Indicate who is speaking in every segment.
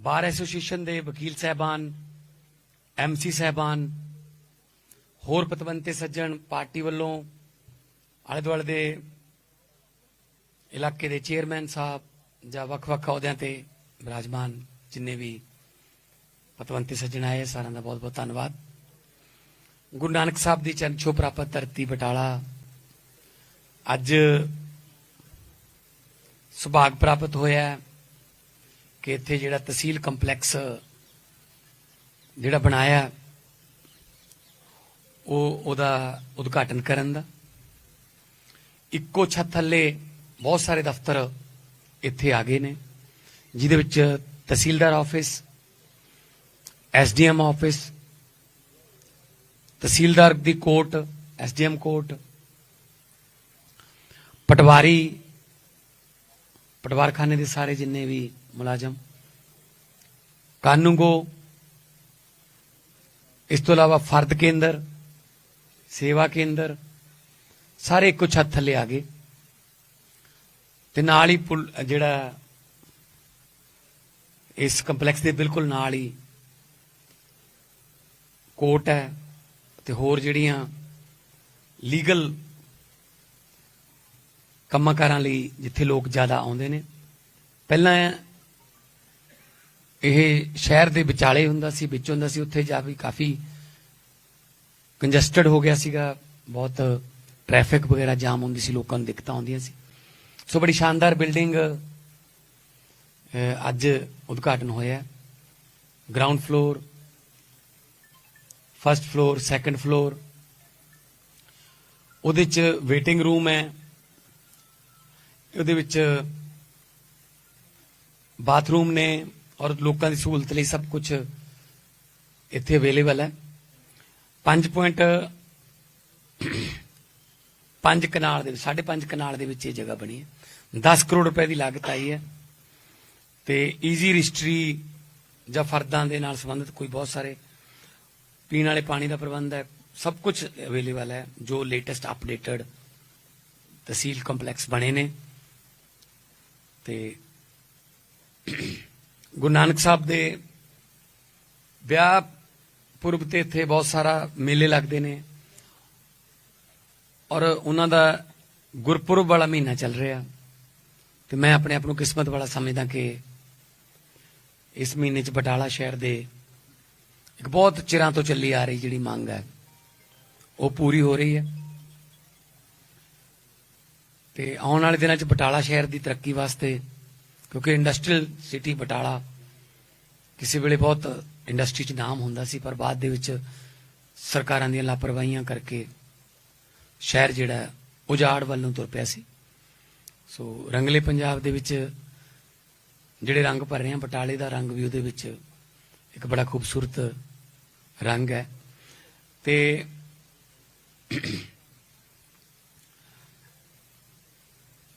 Speaker 1: Bar association ਦੇ ਵਕੀਲ ਸਹਿਬਾਨ ਐਮਸੀ ਸਹਿਬਾਨ, ਹੋਰ ਪਤਵੰਤੇ ਸੱਜਣ ਪਾਰਟੀ ਵੱਲੋਂ ਆਲੇ ਦੁਆਲੇ ਦੇ ਇਲਾਕੇ ਦੇ ਚੇਅਰਮੈਨ ਸਾਹਿਬ ਜਾਂ ਵੱਖ-ਵੱਖ ਅਹੁਦਿਆਂ ਤੇ ਬਿਰਾਜਮਾਨ ਜਿੰਨੇ ਵੀ ਪਤਵੰਤੇ ਸੱਜਣ ਆਏ, ਸਾਰਿਆਂ ਦਾ ਬਹੁਤ-ਬਹੁਤ ਧੰਨਵਾਦ। ਗੁਰੂ ਨਾਨਕ ਸਾਹਿਬ ਦੀ ਚਰਨ ਛੋਹ ਪ੍ਰਾਪਤ ਧਰਤੀ ਬਟਾਲਾ ਅੱਜ ਸੁਭਾਗ ਪ੍ਰਾਪਤ ਹੋਇਆ ਹੈ। ਕਿ ਇੱਥੇ ਜਿਹੜਾ ਤਹਿਸੀਲ ਕੰਪਲੈਕਸ ਜਿਹੜਾ ਬਣਾਇਆ, ਉਹ ਉਹਦਾ ਉਦਘਾਟਨ ਕਰਨ ਦਾ। ਇੱਕੋ ਛੱਤ ਥੱਲੇ ਬਹੁਤ ਸਾਰੇ ਦਫ਼ਤਰ ਇੱਥੇ ਆ ਗਏ ਨੇ, ਜਿਹਦੇ ਵਿੱਚ ਤਹਿਸੀਲਦਾਰ ਆਫਿਸ, ਐਸਡੀਐਮ ਆਫਿਸ, ਤਹਿਸੀਲਦਾਰ ਦੀ ਕੋਰਟ, ਐਸਡੀਐਮ ਕੋਰਟ, ਪਟਵਾਰੀ, ਪਟਵਾਰਖਾਨੇ ਦੇ ਸਾਰੇ ਜਿੰਨੇ ਵੀ ਮੁਲਾਜ਼ਮ। ਕਾਨੂੰਗੋ ਇਸ ਤੋਂ ਇਲਾਵਾ ਫਰਦ ਕੇਂਦਰ, ਸੇਵਾ ਕੇਂਦਰ, ਸਾਰੇ ਇੱਕੋ ਛੱਤ ਥੱਲੇ ਆ ਗਏ। ਤੇ ਨਾਲ ਹੀ ਪੁਲ, ਜਿਹੜਾ ਇਸ ਕੰਪਲੈਕਸ ਦੇ ਬਿਲਕੁਲ ਨਾਲ ਹੀ ਕੋਰਟ ਹੈ ਤੇ ਹੋਰ ਜਿਹੜੀਆਂ ਲੀਗਲ ਕੰਮਾਂ ਕਾਰਾਂ ਲਈ ਜਿੱਥੇ ਲੋਕ ਜ਼ਿਆਦਾ ਆਉਂਦੇ ਨੇ। ਪਹਿਲਾਂ ਇਹ ਸ਼ਹਿਰ ਦੇ ਵਿਚਾਲੇ ਹੁੰਦਾ ਸੀ, ਵਿੱਚ ਹੁੰਦਾ ਸੀ, ਉੱਥੇ ਜਾ ਵੀ ਕਾਫੀ ਕੰਜਸਟਡ ਹੋ ਗਿਆ ਸੀਗਾ, ਬਹੁਤ ਟ੍ਰੈਫਿਕ ਵਗੈਰਾ ਜਾਮ ਹੁੰਦੀ ਸੀ, ਲੋਕਾਂ ਨੂੰ ਦਿੱਕਤਾਂ ਆਉਂਦੀਆਂ ਸੀ। ਸੋ ਬੜੀ ਸ਼ਾਨਦਾਰ ਬਿਲਡਿੰਗ ਅੱਜ ਉਦਘਾਟਨ ਹੋਇਆ ground floor first floor second floor ਉਹਦੇ ਚ ਵੇਟਿੰਗ ਰੂਮ ਹੈ। ਉਹਦੇ ਵਿੱਚ ਬਾਥਰੂਮ ਨੇ। ਔਰ ਲੋਕਾਂ ਦੀ ਸਹੂਲਤ ਲਈ ਸਭ ਕੁਝ ਇੱਥੇ ਅਵੇਲੇਬਲ ਹੈ 5. 5 ਕਨਾਲ ਦੇ 5.5 ਕਨਾਲ ਦੇ ਵਿੱਚ ਇਹ ਜਗ੍ਹਾ ਬਣੀ ਹੈ 10 ਕਰੋੜ ਰੁਪਏ ਦੀ ਲਾਗਤ ਆਈ ਹੈ ਤੇ ਈਜ਼ੀ ਰਜਿਸਟਰੀ ਜਾਂ ਫਰਦਾਂ ਦੇ ਨਾਲ ਸੰਬੰਧਿਤ ਕੋਈ ਬਹੁਤ ਸਾਰੇ ਪੀਣ ਵਾਲੇ ਪਾਣੀ ਦਾ ਪ੍ਰਬੰਧ ਹੈ, ਸਭ ਕੁਝ ਅਵੇਲੇਬਲ ਹੈ, ਜੋ ਲੇਟੈਸਟ ਅਪਡੇਟਡ ਤਹਿਸੀਲ ਕੰਪਲੈਕਸ ਬਣੇ ਨੇ ਤੇ ਗੁਰੂ ਨਾਨਕ ਸਾਹਿਬ ਦੇ ਵਿਆਹ ਪੁਰਬ ਤੇ ਇੱਥੇ ਬਹੁਤ ਸਾਰਾ ਮੇਲੇ ਲੱਗਦੇ ਨੇ ਔਰ ਉਹਨਾਂ ਦਾ ਗੁਰਪੁਰਬ ਵਾਲਾ ਮਹੀਨਾ ਚੱਲ ਰਿਹਾ। ਤੇ ਮੈਂ ਆਪਣੇ ਆਪ ਨੂੰ ਕਿਸਮਤ ਵਾਲਾ ਸਮਝਦਾ ਕਿ ਇਸ ਮਹੀਨੇ 'ਚ ਬਟਾਲਾ ਸ਼ਹਿਰ ਦੇ ਇੱਕ ਬਹੁਤ ਚਿਰਾਂ ਤੋਂ ਚੱਲੀ ਆ ਰਹੀ ਜਿਹੜੀ ਮੰਗ ਹੈ, ਉਹ ਪੂਰੀ ਹੋ ਰਹੀ ਹੈ। ਤੇ ਆਉਣ ਵਾਲੇ ਦਿਨਾਂ 'ਚ ਬਟਾਲਾ ਸ਼ਹਿਰ ਦੀ ਤਰੱਕੀ ਵਾਸਤੇ ਕਿਉਂਕਿ ਇੰਡਸਟਰੀਅਲ ਸਿਟੀ ਬਟਾਲਾ ਕਿਸੇ ਵੇਲੇ ਬਹੁਤ ਇੰਡਸਟਰੀ 'ਚ ਨਾਮ ਹੁੰਦਾ ਸੀ, ਪਰ ਬਾਅਦ ਦੇ ਵਿੱਚ ਸਰਕਾਰਾਂ ਦੀਆਂ ਲਾਪਰਵਾਹੀਆਂ ਕਰਕੇ ਸ਼ਹਿਰ ਜਿਹੜਾ ਉਜਾੜ ਵੱਲ ਨੂੰ ਤੁਰ ਪਿਆ ਸੀ। ਸੋ ਰੰਗਲੇ ਪੰਜਾਬ ਦੇ ਵਿੱਚ ਜਿਹੜੇ ਰੰਗ ਭਰ ਰਹੇ ਆ, ਬਟਾਲੇ ਦਾ ਰੰਗ ਵੀ ਉਹਦੇ ਵਿੱਚ ਇੱਕ ਬੜਾ ਖੂਬਸੂਰਤ ਰੰਗ ਹੈ। ਤੇ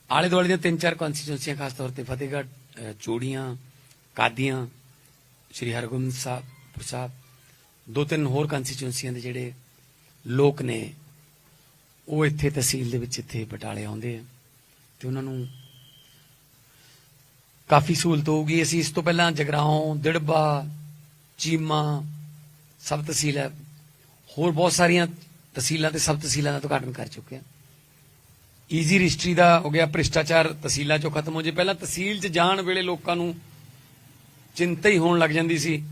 Speaker 1: ਆਲੇ ਦੁਆਲੇ ਦੀਆਂ ਤਿੰਨ ਚਾਰ ਕਨਸਟੀਚੁਐਂਸੀਆਂ ਖਾਸ ਤੌਰ ਤੇ ਫਤਿਹਗੜ੍ਹ ਅਹ, ਕਾਦੀਆਂ ਸ਼੍ਰੀ ਹਰਗੋਬਿੰਦ ਸਾਹਿਬ ਸਾਹਿਬ ਦੋ ਤਿੰਨ ਹੋਰ ਕਨਸਟੀਚੁਐਂਸੀਆਂ ਦੇ ਜਿਹੜੇ ਲੋਕ ਨੇ ਉਹ ਇੱਥੇ ਤਹਿਸੀਲ ਦੇ ਵਿੱਚ ਇੱਥੇ ਬਟਾਲੇ ਆਉਂਦੇ ਆ ਤੇ ਉਹਨਾਂ ਨੂੰ ਕਾਫੀ ਸਹੂਲਤ ਹੋਊਗੀ। ਅਸੀਂ ਇਸ ਤੋਂ ਪਹਿਲਾਂ ਜਗਰਾਉਂ ਦਿੜਬਾ ਚੀਮਾ ਸਬ ਤਹਿਸੀਲ ਹੈ। ਹੋਰ ਬਹੁਤ ਸਾਰੀਆਂ ਤਹਿਸੀਲਾਂ ਤੇ ਸਬ ਤਹਿਸੀਲਾਂ ਦਾ ਉਦਘਾਟਨ ਕਰ ਚੁੱਕੇ ਹਾਂ। ਈਜ਼ੀ ਰਜਿਸਟਰੀ ਦਾ ਹੋ ਗਿਆ, ਭ੍ਰਿਸ਼ਟਾਚਾਰ ਤਹਿਸੀਲਾਂ ਚੋਂ ਖਤਮ ਹੋ ਜੇ। ਪਹਿਲਾਂ ਤਹਿਸੀਲ 'ਚ ਜਾਣ ਵੇਲੇ ਲੋਕਾਂ ਨੂੰ ਚਿੰਤਾ ਹੀ ਹੋਣ ਲੱਗ ਜਾਂਦੀ ਸੀ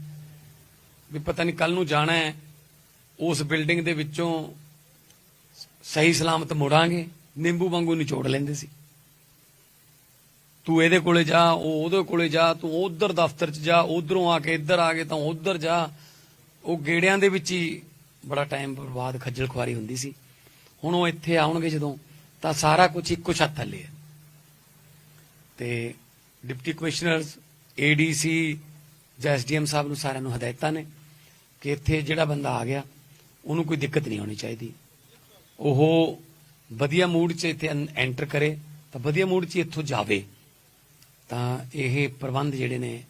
Speaker 1: ਵੀ ਪਤਾ ਨਹੀਂ ਕੱਲ ਨੂੰ ਜਾਣਾ ਹੈ। ਉਸ ਬਿਲਡਿੰਗ ਦੇ ਵਿੱਚੋਂ ਸਹੀ ਸਲਾਮਤ ਮੁੜਾਂਗੇ, ਨਿੰਬੂ ਵਾਂਗੂ ਨਿਚੋੜ ਲੈਂਦੇ ਸੀ। ਤੂੰ ਇਹਦੇ ਕੋਲੇ ਜਾ, ਉਹ ਉਹਦੇ ਕੋਲੇ ਜਾ, ਤੂੰ ਉਧਰ ਦਫ਼ਤਰ 'ਚ ਜਾ, ਉਧਰੋਂ ਆ ਕੇ ਇੱਧਰ ਆ ਕੇ ਤਾਂ ਉਧਰ ਜਾ। ਉਹ ਗੇੜਿਆਂ ਦੇ ਵਿੱਚ ਹੀ ਬੜਾ ਟਾਈਮ ਬਰਬਾਦ, ਖੱਜਲ ਖੁਆਰੀ ਹੁੰਦੀ ਸੀ। ਹੁਣ ਉਹ ਇੱਥੇ ਆਉਣਗੇ ਜਦੋਂ ਤਾਂ ਸਾਰਾ ਕੁਝ ਇੱਕੋ ਛੱਤ ਥੱਲੇ ਹੈ। ਤੇ ਡਿਪਟੀ ਕਮਿਸ਼ਨਰਸ ਏਡੀਸੀ ਜਾਂ ਐਸਡੀਐਮ ਸਾਹਿਬ ਨੂੰ ਸਾਰਿਆਂ ਨੂੰ ਹਦਾਇਤਾਂ ਨੇ ਕਿ ਇੱਥੇ ਜਿਹੜਾ ਬੰਦਾ ਆ ਗਿਆ, ਉਹਨੂੰ ਕੋਈ ਦਿੱਕਤ ਨਹੀਂ ਆਉਣੀ ਚਾਹੀਦੀ। ਉਹ ਵਧੀਆ ਮੂਡ 'ਚ ਇੱਥੇ ਐਂਟਰ ਕਰੇ, ਤਾਂ ਵਧੀਆ ਮੂਡ 'ਚ ਇੱਥੋਂ ਜਾਵੇ। ਤਾਂ ਇਹ ਪ੍ਰਬੰਧ ਜਿਹੜੇ ਨੇ,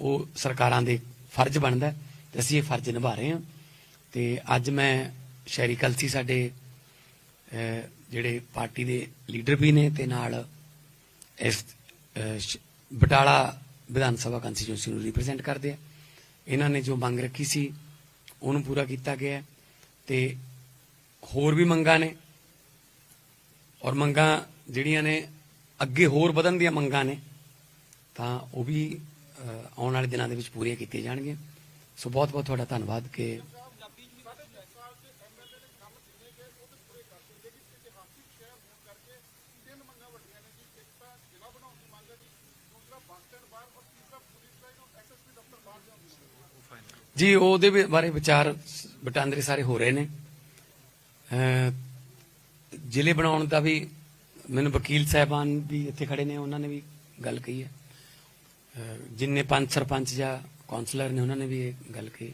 Speaker 1: ਉਹ ਸਰਕਾਰਾਂ ਦੇ ਫਰਜ਼ ਬਣਦਾ ਹੈ ਤੇ ਅਸੀਂ ਇਹ ਫਰਜ਼ ਨਿਭਾ ਰਹੇ ਹਾਂ। ਤੇ ਅੱਜ ਮੈਂ ਸ਼ਹਿਰੀ ਕਲਸੀ ਸਾਡੇ ਜਿਹੜੇ ਪਾਰਟੀ ਦੇ ਲੀਡਰ ਵੀ ਨੇ ਤੇ ਨਾਲ ਇਸ ਬਟਾਲਾ ਵਿਧਾਨ ਸਭਾ ਕੰਸਟੀਚੁਐਂਸੀ ਨੂੰ ਰਿਪਰੈਜ਼ੈਂਟ ਕਰਦੇ ਆ। ਇਹਨਾਂ ਨੇ ਜੋ ਮੰਗ ਰੱਖੀ ਸੀ, ਉਹਨੂੰ ਪੂਰਾ ਕੀਤਾ ਗਿਆ ਹੈ ਤੇ ਹੋਰ ਵੀ ਮੰਗਾਂ ਨੇ। ਔਰ ਮੰਗਾਂ ਜਿਹੜੀਆਂ ਨੇ, ਅੱਗੇ ਹੋਰ ਵਧਣ ਦੀਆਂ ਮੰਗਾਂ ਨੇ, ਤਾਂ ਉਹ ਵੀ ਆਉਣ ਵਾਲੇ ਦਿਨਾਂ ਦੇ ਵਿੱਚ ਪੂਰੀਆਂ ਕੀਤੀਆਂ ਜਾਣਗੀਆਂ। ਸੋ ਬਹੁਤ ਬਹੁਤ ਤੁਹਾਡਾ ਧੰਨਵਾਦ ਕਿ ਜੀ, ਉਹਦੇ ਬਾਰੇ ਵਿਚਾਰ ਵਟਾਂਦਰੇ ਸਾਰੇ ਹੋ ਰਹੇ ਨੇ। ਜ਼ਿਲ੍ਹੇ ਬਣਾਉਣ ਦਾ ਵੀ ਮੈਨੂੰ ਵਕੀਲ ਸਾਹਿਬਾਨ ਵੀ ਇੱਥੇ ਖੜੇ ਨੇ, ਉਹਨਾਂ ਨੇ ਵੀ ਗੱਲ ਕਹੀ ਹੈ। ਜਿੰਨੇ ਪੰਜ ਸਰਪੰਚ ਜਾਂ ਕਾਉਂਸਲਰ ਨੇ, ਉਹਨਾਂ ਨੇ ਵੀ ਇਹ ਗੱਲ ਕਹੀ।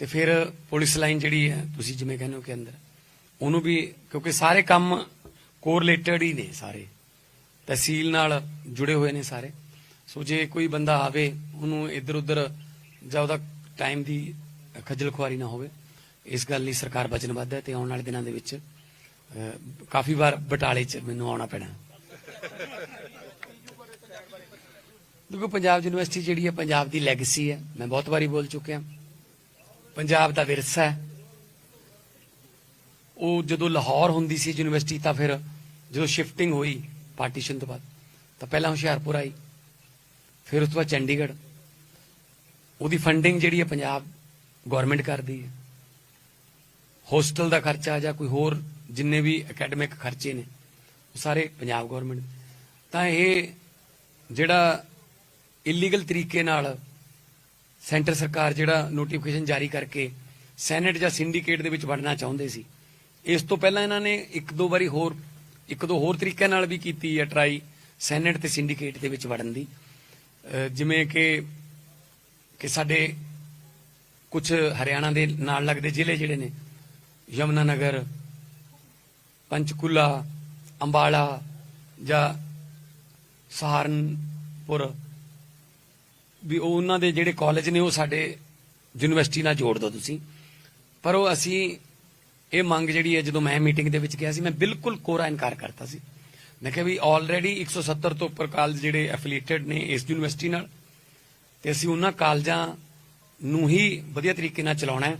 Speaker 1: ਤੇ ਫਿਰ ਪੁਲਿਸ ਲਾਈਨ ਜਿਹੜੀ ਹੈ, ਤੁਸੀਂ ਜਿਵੇਂ ਕਹਿੰਦੇ ਹੋ ਕਿ ਅੰਦਰ, ਉਹਨੂੰ ਵੀ ਕਿਉਂਕਿ ਸਾਰੇ ਕੰਮ ਕੋਰਿਲੇਟਡ ਹੀ ਨੇ ਸਾਰੇ। ਤਹਿਸੀਲ ਨਾਲ ਜੁੜੇ ਹੋਏ ਨੇ ਸਾਰੇ। ਸੋ ਜੇ ਕੋਈ ਬੰਦਾ ਆਵੇ, ਉਹਨੂੰ ਇੱਧਰ ਉੱਧਰ ਜਾਂ ਉਹਦਾ ਟਾਈਮ ਦੀ ਖੱਜਲ ਖੁਆਰੀ ਨਾ ਹੋਵੇ। ਇਸ ਗੱਲ ਲਈ ਸਰਕਾਰ ਵਚਨਬੱਧ ਹੈ ਤੇ ਆਉਣ ਵਾਲੇ ਦਿਨਾਂ ਦੇ ਵਿੱਚ ਕਾਫੀ ਵਾਰ ਬਟਾਲੇ 'ਚ ਮੈਨੂੰ ਆਉਣਾ ਪੈਣਾ। ਦੇਖੋ, ਪੰਜਾਬ ਯੂਨੀਵਰਸਿਟੀ ਜਿਹੜੀ ਹੈ, ਪੰਜਾਬ ਦੀ ਲੈਗੇਸੀ ਹੈ। ਮੈਂ ਬਹੁਤ ਵਾਰੀ ਬੋਲ ਚੁੱਕਿਆ। ਪੰਜਾਬ ਦਾ ਵਿਰਸਾ ਹੈ। ਉਹ ਜਦੋਂ ਲਾਹੌਰ ਹੁੰਦੀ ਸੀ ਯੂਨੀਵਰਸਿਟੀ, ਤਾਂ ਫਿਰ ਜਦੋਂ ਸ਼ਿਫਟਿੰਗ ਹੋਈ ਪਾਰਟੀਸ਼ਨ ਤੋਂ ਬਾਅਦ, ਤਾਂ ਪਹਿਲਾਂ ਹੁਸ਼ਿਆਰਪੁਰ ਆਈ। ਫਿਰ ਉਸ ਤੋਂ ਬਾਅਦ ਚੰਡੀਗੜ੍ਹ। ਉਹਦੀ ਫੰਡਿੰਗ ਜਿਹੜੀ ਹੈ ਪੰਜਾਬ ਗਵਰਨਮੈਂਟ ਕਰਦੀ ਹੈ। ਹੋਸਟਲ ਦਾ ਖਰਚਾ ਜਾਂ ਕੋਈ ਹੋਰ ਜਿੰਨੇ ਵੀ ਅਕੈਡਮਿਕ ਖਰਚੇ ਨੇ, ਉਹ ਸਾਰੇ ਪੰਜਾਬ ਗਵਰਨਮੈਂਟ ਤਾਂ ਇਹ ਜਿਹੜਾ ਇਲੀਗਲ ਤਰੀਕੇ ਨਾਲ ਸੈਂਟਰ ਸਰਕਾਰ ਜਿਹੜਾ ਨੋਟੀਫਿਕੇਸ਼ਨ ਜਾਰੀ ਕਰਕੇ ਸੈਨੇਟ ਜਾਂ ਸਿੰਡੀਕੇਟ ਦੇ ਵਿੱਚ ਵੜਨਾ ਚਾਹੁੰਦੇ ਸੀ, ਇਸ ਤੋਂ ਪਹਿਲਾਂ ਇਹਨਾਂ ਨੇ ਇੱਕ ਦੋ ਵਾਰੀ ਹੋਰ, ਇੱਕ ਦੋ ਹੋਰ ਤਰੀਕਿਆਂ ਨਾਲ ਵੀ ਕੀਤੀ ਹੈ ਟਰਾਈ ਸੈਨੇਟ ਤੇ ਸਿੰਡੀਕੇਟ ਦੇ ਵਿੱਚ ਵੜਨ ਦੀ। ਜਿਵੇਂ ਕਿ ਕਿ ਸਾਡੇ ਕੁਝ ਹਰਿਆਣਾ ਦੇ ਨਾਲ ਲੱਗਦੇ ਜ਼ਿਲ੍ਹੇ ਜਿਹੜੇ ਨੇ ਯਮਨਾ ਨਗਰ ਪੰਚਕੂਲਾ, ਅੰਬਾਲਾ ਜਾਂ ਸਹਾਰਨਪੁਰ, ਵੀ ਉਹ ਉਹਨਾਂ ਦੇ ਜਿਹੜੇ ਕਾਲਜ ਨੇ ਉਹ ਸਾਡੇ ਯੂਨੀਵਰਸਿਟੀ ਨਾਲ ਜੋੜ ਦਿਓ ਤੁਸੀਂ। ਪਰ ਉਹ ਅਸੀਂ ਇਹ ਮੰਗ ਜਿਹੜੀ ਹੈ, ਜਦੋਂ ਮੈਂ ਮੀਟਿੰਗ ਦੇ ਵਿੱਚ ਗਿਆ ਸੀ, ਮੈਂ ਬਿਲਕੁਲ ਕੋਰਾ ਇਨਕਾਰ ਕਰਤਾ ਸੀ। ਮੈਂ ਕਿਹਾ ਵੀ ਆਲਰੇਡੀ 170 ਤੋਂ ਉੱਪਰ ਕਾਲਜ ਜਿਹੜੇ ਐਫੀਲੀਏਟਡ ਨੇ ਇਸ ਯੂਨੀਵਰਸਿਟੀ ਨਾਲ ਤੇ ਅਸੀਂ ਉਹਨਾਂ ਕਾਲਜਾਂ ਨੂੰ ਹੀ ਵਧੀਆ ਤਰੀਕੇ ਨਾਲ ਚਲਾਉਣਾ ਹੈ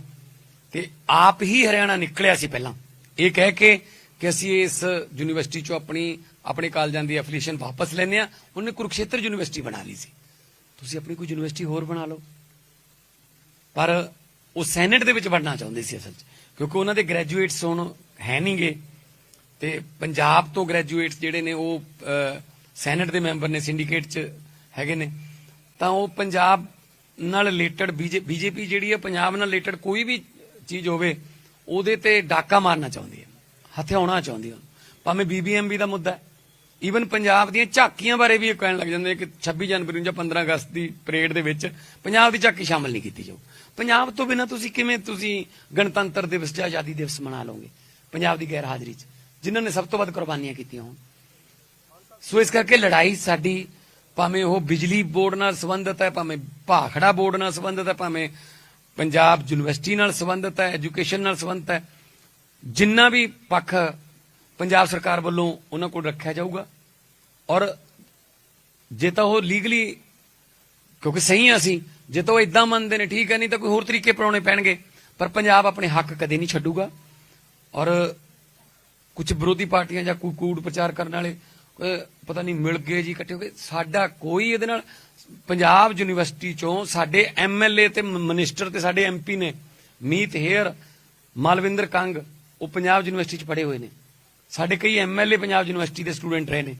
Speaker 1: ਤੇ ਆਪ ਹੀ ਹਰਿਆਣਾ ਨਿਕਲਿਆ ਸੀ ਪਹਿਲਾਂ। ਇਹ ਕਹਿ ਕੇ ਕਿ ਅਸੀਂ ਇਸ ਯੂਨੀਵਰਸਿਟੀ ਚੋਂ ਆਪਣੀ ਆਪਣੇ ਕਾਲਜਾਂ ਦੀ ਐਫੀਲੀਏਸ਼ਨ ਵਾਪਸ ਲੈਨੇ ਆ ਉਹਨੇ ਕੁਰਕਸ਼ੇਤਰ ਯੂਨੀਵਰਸਿਟੀ ਬਣਾ ਲਈ ਸੀ। ਤੁਸੀਂ ਆਪਣੀ ਕੋਈ ਯੂਨੀਵਰਸਿਟੀ ਹੋਰ ਬਣਾ ਲਓ। ਪਰ ਉਹ ਸੈਨੇਟ ਦੇ ਵਿੱਚ ਵੜਨਾ ਚਾਹੁੰਦੇ ਸੀ ਅਸਲ 'ਚ ਕਿਉਂਕਿ ਉਹਨਾਂ ਦੇ ਗ੍ਰੈਜੂਏਟਸ ਹੁਣ ਹੈ ਨਹੀਂਗੇ। ਤੇ ਪੰਜਾਬ ਤੋਂ ਗ੍ਰੈਜੂਏਟਸ ਜਿਹੜੇ ਨੇ ਉਹ ਅਹ, ਸੈਨੇਟ ਦੇ ਮੈਂਬਰ ਨੇ ਸਿੰਡੀਕੇਟ 'ਚ ਹੈਗੇ ਨੇ। ਤਾਂ ਉਹ ਪੰਜਾਬ ਨਾਲ ਰਿਲੇਟਡ ਬੀਜੇਪੀ ਜਿਹੜੀ ਹੈ ਪੰਜਾਬ ਨਾਲ ਰਿਲੇਟਡ ਕੋਈ ਵੀ ਚੀਜ਼ ਹੋਵੇ, ਉਹਦੇ ਤੇ ਡਾਕਾ ਮਾਰਨਾ ਚਾਹੁੰਦੀ ਹੈ, ਹਥਿਆਉਣਾ ਚਾਹੁੰਦੀ ਹੈ। ਭਾਵੇਂ ਬੀਬੀਐਮਬੀ ਦਾ ਮੁੱਦਾ ਹੈ। ਈਵਨ ਪੰਜਾਬ ਦੀਆਂ ਝਾਕੀਆਂ ਬਾਰੇ ਵੀ ਇਹ ਕਹਿਣ ਲੱਗ ਜਾਂਦੇ ਕਿ 26 ਜਨਵਰੀ ਨੂੰ ਜਾਂ 15 ਅਗਸਤ ਦੀ ਪਰੇਡ ਦੇ ਵਿੱਚ ਪੰਜਾਬ ਦੀ ਝਾਕੀ ਸ਼ਾਮਲ ਨਹੀਂ ਕੀਤੀ ਜਾਊ। ਪੰਜਾਬ ਤੋਂ ਬਿਨਾਂ ਤੁਸੀਂ ਕਿਵੇਂ ਤੁਸੀਂ ਗਣਤੰਤਰ ਦਿਵਸ ਜਾਂ ਆਜ਼ਾਦੀ ਦਿਵਸ ਮਨਾ ਲਓਗੇ? ਪੰਜਾਬ ਦੀ ਗੈਰ ਹਾਜ਼ਰੀ 'ਚ, ਜਿਨ੍ਹਾਂ ਨੇ ਸਭ ਤੋਂ ਵੱਧ ਕੁਰਬਾਨੀਆਂ ਕੀਤੀਆਂ ਹੋਣ। ਸੋ ਇਸ ਕਰਕੇ ਲੜਾਈ ਸਾਡੀ ਭਾਵੇਂ ਉਹ ਬਿਜਲੀ ਬੋਰਡ ਨਾਲ ਸੰਬੰਧਿਤ ਹੈ, ਭਾਵੇਂ ਭਾਖੜਾ ਬੋਰਡ ਨਾਲ ਸੰਬੰਧਿਤ ਹੈ, ਭਾਵੇਂ ਪੰਜਾਬ ਯੂਨੀਵਰਸਿਟੀ ਨਾਲ ਸੰਬੰਧਿਤ ਹੈ, ਐਜੂਕੇਸ਼ਨ ਨਾਲ ਸੰਬੰਧਿਤ ਹੈ, ਜਿੰਨਾ ਵੀ ਪੱਖ ਪੰਜਾਬ ਸਰਕਾਰ ਵੱਲੋਂ ਉਹਨਾਂ ਕੋਲ ਰੱਖਿਆ ਜਾਊਗਾ। ਔਰ ਜੇ ਤਾਂ ਉਹ ਲੀਗਲੀ ਕਿਉਂਕਿ ਸਹੀ ਆ ਅਸੀਂ, ਜੇ ਤਾਂ ਉਹ ਇਦਾਂ ਮੰਨਦੇ ਨੇ, ਠੀਕ ਹੈ, ਨਹੀਂ ਤਾਂ ਕੋਈ ਹੋਰ ਤਰੀਕੇ ਅਪਣਾਉਣੇ ਪੈਣਗੇ, ਪਰ ਪੰਜਾਬ ਆਪਣੇ ਹੱਕ ਕਦੇ ਨਹੀਂ ਛੱਡੂਗਾ। ਔਰ ਕੁਝ ਵਿਰੋਧੀ ਪਾਰਟੀਆਂ ਜਾਂ ਕੋਈ ਕੂੜ ਪ੍ਰਚਾਰ ਕਰਨ ਵਾਲੇ ਪਤਾ ਨਹੀਂ ਮਿਲ ਗਏ ਜੀ ਇਕੱਠੇ ਹੋ ਗਏ ਸਾਡਾ ਕੋਈ ਇਹਦੇ ਨਾਲ, ਪੰਜਾਬ ਯੂਨੀਵਰਸਿਟੀ ਚੋਂ ਸਾਡੇ ਐਮਐਲਏ ਤੇ ਮਿਨਿਸਟਰ ਤੇ ਸਾਡੇ ਐਮਪੀ ਨੇ, ਮੀਤ ਹੇਅਰ, ਮਾਲਵਿੰਦਰ ਕੰਗ, ਉਹ ਪੰਜਾਬ ਯੂਨੀਵਰਸਿਟੀ ਚ ਪੜ੍ਹੇ ਹੋਏ ਨੇ। ਸਾਡੇ ਕਈ ਐਮਐਲਏ ਪੰਜਾਬ ਯੂਨੀਵਰਸਿਟੀ ਦੇ ਸਟੂਡੈਂਟ ਰਹੇ ਨੇ।